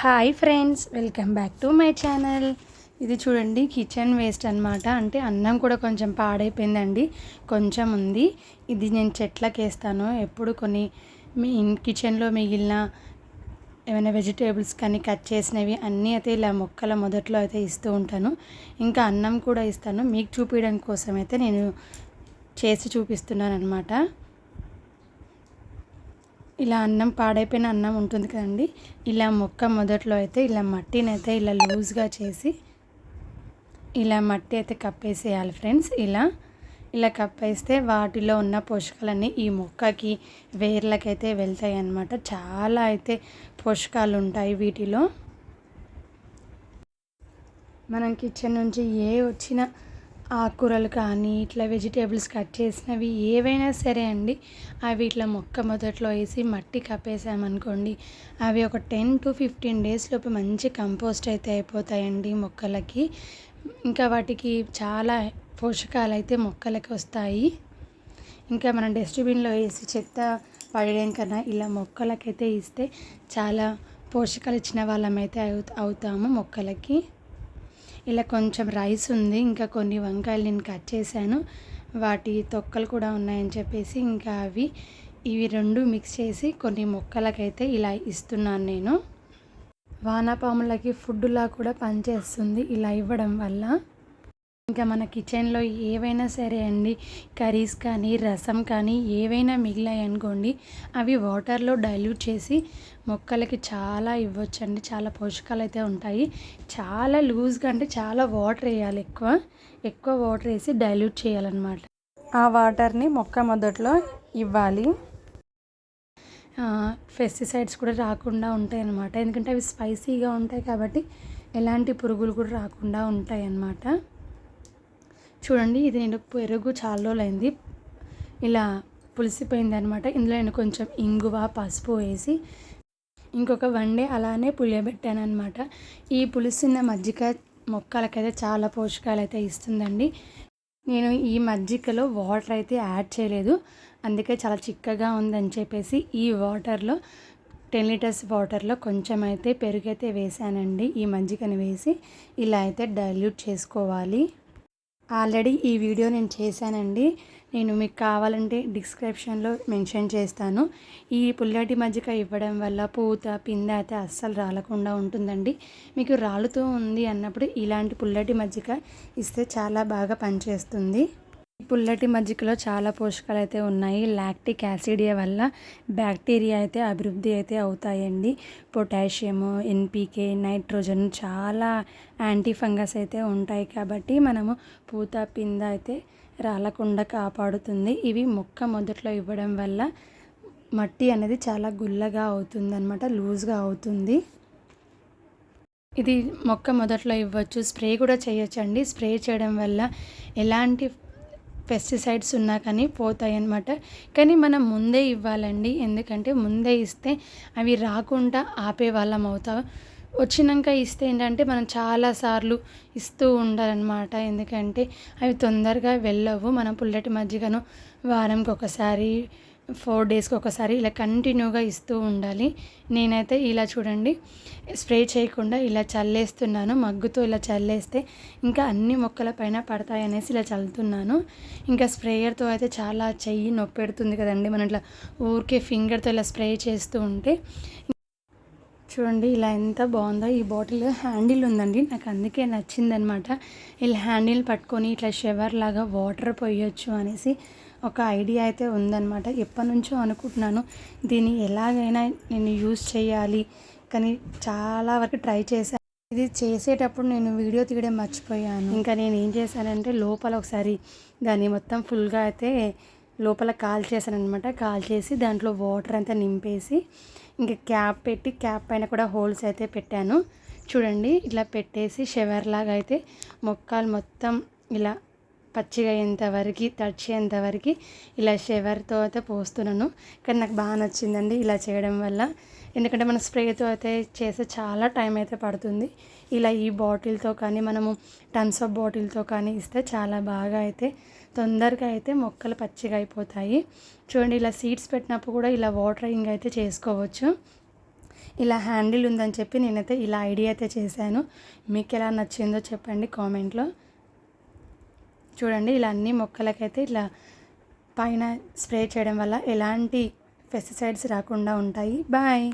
Hi friends welcome back to my channel. ఇది చూడండి kitchen waste అనమాట అంటే అన్నం కూడా కొంచెం పాడైపోయిందండి కొంచెం ఉంది. ఇది నేను చెట్లకి వేస్తాను ఎప్పుడు కొన్ని మీ కిచెన్లో మిగిలిన ఏమైనా వెజిటేబుల్స్ కానీ కట్ చేసినవి అన్నీ అయితే ఇలా మొక్కల మొదట్లో అయితే ఇస్తూ ఉంటాను. ఇంకా అన్నం కూడా ఇస్తాను. మీకు చూపించడం కోసం అయితే నేను చేసి చూపిస్తున్నాను అనమాట ఇలా అన్నం పాడైపోయిన అన్నం ఉంటుంది కదండి. ఇలా మొక్క మొదట్లో అయితే ఇలా మట్టిని అయితే ఇలా లూజ్గా చేసి ఇలా మట్టి అయితే కప్పేసేయాలి ఫ్రెండ్స్. ఇలా ఇలా కప్పేస్తే వాటిలో ఉన్న పోషకాలన్నీ ఈ మొక్కకి వేర్లకైతే వెళ్తాయి అన్నమాట చాలా అయితే పోషకాలు ఉంటాయి వీటిలో. మనం కిచెన్ నుంచి ఏ వచ్చిన ఆకుకూరలు కానీ ఇట్లా వెజిటేబుల్స్ కట్ చేసినవి ఏవైనా సరే అండి అవి ఇట్లా మొక్క మొదట్లో వేసి మట్టి కప్పేసామనుకోండి అవి ఒక టెన్ టు ఫిఫ్టీన్ డేస్ లోపు మంచి కంపోస్ట్ అయితే అయిపోతాయండి మొక్కలకి. ఇంకా వాటికి చాలా పోషకాలు అయితే మొక్కలకి వస్తాయి. ఇంకా మనం డస్ట్బిన్లో వేసి చెత్త పడేయడం కన్నా ఇలా మొక్కలకైతే ఇస్తే చాలా పోషకాలు ఇచ్చిన వాళ్ళమైతే అవుతాము మొక్కలకి. ఇలా కొంచెం రైస్ ఉంది. ఇంకా కొన్ని వంకాయలు నేను కట్ చేశాను. వాటి తొక్కలు కూడా ఉన్నాయని చెప్పేసి ఇంకా అవి ఇవి రెండు మిక్స్ చేసి కొన్ని మొక్కలకైతే ఇలా ఇస్తున్నాను నేను. వానపాములకి ఫుడ్లా కూడా పనిచేస్తుంది ఇలా ఇవ్వడం వల్ల. ఇంకా మన కిచెన్లో ఏవైనా సరే అండి కర్రీస్ కానీ రసం కానీ ఏవైనా మిగిలాయి అనుకోండి అవి వాటర్లో డైల్యూట్ చేసి మొక్కలకి చాలా ఇవ్వచ్చండి. చాలా పోషకాలు అయితే ఉంటాయి. చాలా లూజ్గా అంటే చాలా వాటర్ వేయాలి ఎక్కువ. ఎక్కువ వాటర్ వేసి డైల్యూట్ చేయాలన్నమాట. ఆ వాటర్ని మొక్క మొదట్లో ఇవ్వాలి. పెస్టిసైడ్స్ కూడా రాకుండా ఉంటాయి అన్నమాట ఎందుకంటే అవి స్పైసీగా ఉంటాయి కాబట్టి ఎలాంటి పురుగులు కూడా రాకుండా ఉంటాయి అన్నమాట చూడండి ఇది నేను పెరుగు చాలా రోజులైంది. ఇలా పులిసిపోయింది అనమాట ఇందులో నేను కొంచెం ఇంగువ పసుపు వేసి ఇంకొక వన్ డే అలానే పులియబెట్టాను అనమాట ఈ పులిసిన మజ్జిగ మొక్కలకైతే చాలా పోషకాలు అయితే ఇస్తుందండి. నేను ఈ మజ్జిగలో వాటర్ అయితే యాడ్ చేయలేదు. అందుకే చాలా చిక్కగా ఉందని చెప్పేసి ఈ వాటర్లో టెన్ లీటర్స్ వాటర్లో కొంచెం అయితే పెరుగు అయితే వేసానండి. ఈ మజ్జిగని వేసి ఇలా అయితే డైల్యూట్ చేసుకోవాలి. ఆల్రెడీ ఈ వీడియో నేను చేశానండి. నేను మీకు కావాలంటే డిస్క్రిప్షన్లో మెన్షన్ చేస్తాను. ఈ పుల్లటి మజ్జిగ ఇవ్వడం వల్ల పూత పింద అయితే అస్సలు రాలకుండా ఉంటుందండి. మీకు రాలుతూ ఉంది అన్నప్పుడు ఇలాంటి పుల్లటి మజ్జిగ ఇస్తే చాలా బాగా పనిచేస్తుంది. పుల్లటి మజ్జిగలో చాలా పోషకాలు అయితే ఉన్నాయి. లాక్టిక్ యాసిడ్ వల్ల బ్యాక్టీరియా అయితే అభివృద్ధి అయితే అవుతాయండి. పొటాషియము ఎన్పికే నైట్రోజన్ చాలా యాంటీ ఫంగస్ అయితే ఉంటాయి కాబట్టి మనము పూత పింద అయితే రాలకుండా కాపాడుతుంది. ఇవి మొక్క మొదట్లో ఇవ్వడం వల్ల మట్టి అనేది చాలా గుల్లగా అవుతుంది అనమాట లూజ్గా అవుతుంది. ఇది మొక్క మొదట్లో ఇవ్వచ్చు. స్ప్రే కూడా చేయొచ్చండి. స్ప్రే చేయడం వల్ల ఎలాంటి పెస్టిసైడ్స్ ఉన్నా కానీ పోతాయి అన్నమాట కానీ మనం ముందే ఇవ్వాలండి. ఎందుకంటే ముందే ఇస్తే అవి రాకుండా ఆపే వాళ్ళం అవుతాం. వచ్చినాక ఇస్తే ఏంటంటే మనం చాలాసార్లు ఇస్తూ ఉండాలన్నమాట. ఎందుకంటే అవి తొందరగా వెళ్ళవు. మనం పుల్లటి మజ్జిగను వారంకి ఒకసారి ఫోర్ డేస్కి ఒకసారి ఇలా కంటిన్యూగా ఇస్తూ ఉండాలి. నేనైతే ఇలా చూడండి స్ప్రే చేయకుండా ఇలా చల్లేస్తున్నాను మగ్గుతో ఇలా చల్లేస్తే ఇంకా అన్ని మొక్కల పైన పడతాయి అనేసి ఇలా చల్లుతున్నాను. ఇంకా స్ప్రేయర్తో అయితే చాలా చెయ్యి నొప్పి పెడుతుంది కదండి మనం ఇట్లా ఊరికే ఫింగర్తో ఇలా స్ప్రే చేస్తూ ఉంటే. చూడండి ఇలా ఎంత బాగుందో. ఈ బాటిల్ హ్యాండిల్ ఉందండి నాకు అందుకే నచ్చిందనమాట. ఇలా హ్యాండిల్ పట్టుకొని ఇట్లా షవర్ లాగా వాటర్ పోయొచ్చు అనేసి ఒక ఐడియా అయితే ఉందన్నమాట. ఎప్పటి నుంచో అనుకుంటున్నాను దీన్ని ఎలాగైనా నేను యూజ్ చేయాలి. కానీ చాలా వరకు ట్రై చేశాను ఇది చేసేటప్పుడు నేను వీడియో తీయడం మర్చిపోయాను. ఇంకా నేను ఏం చేశానంటే లోపల ఒకసారి దాన్ని మొత్తం ఫుల్గా అయితే లోపల కాల్ చేశాను అనమాట కాల్ చేసి దాంట్లో వాటర్ అంతా నింపేసి ఇంకా క్యాప్ పెట్టి క్యాప్ పైన కూడా హోల్స్ అయితే పెట్టాను. చూడండి ఇలా పెట్టేసి షవర్ లాగా అయితే మొక్కలు మొత్తం ఇలా పచ్చిగా అయ్యేంతవరకు తడిచేంతవరకు ఇలా షవర్తో అయితే పోస్తున్నాను. కానీ నాకు బాగా నచ్చిందండి ఇలా చేయడం వల్ల. ఎందుకంటే మన స్ప్రేతో అయితే చేస్తే చాలా టైం అయితే పడుతుంది. ఇలా ఈ బాటిల్తో కానీ మనము టన్స్ ఆఫ్ బాటిల్తో కానీ ఇస్తే చాలా బాగా అయితే తొందరగా అయితే మొక్కలు పచ్చిగా అయిపోతాయి చూడండి ఇలా సీడ్స్ పెట్టినప్పుడు కూడా ఇలా వాటరింగ్ అయితే చేసుకోవచ్చు. ఇలా హ్యాండిల్ ఉందని చెప్పి నేనైతే ఇలా ఐడియా అయితే చేశాను. మీకు ఎలా నచ్చిందో చెప్పండి కామెంట్లో. చూడండి ఇలా అన్ని మొక్కలకైతే ఇట్లా పైన స్ప్రే చేయడం వల్ల ఎలాంటి పెస్టిసైడ్స్ రాకుండా ఉంటాయి. బాయ్.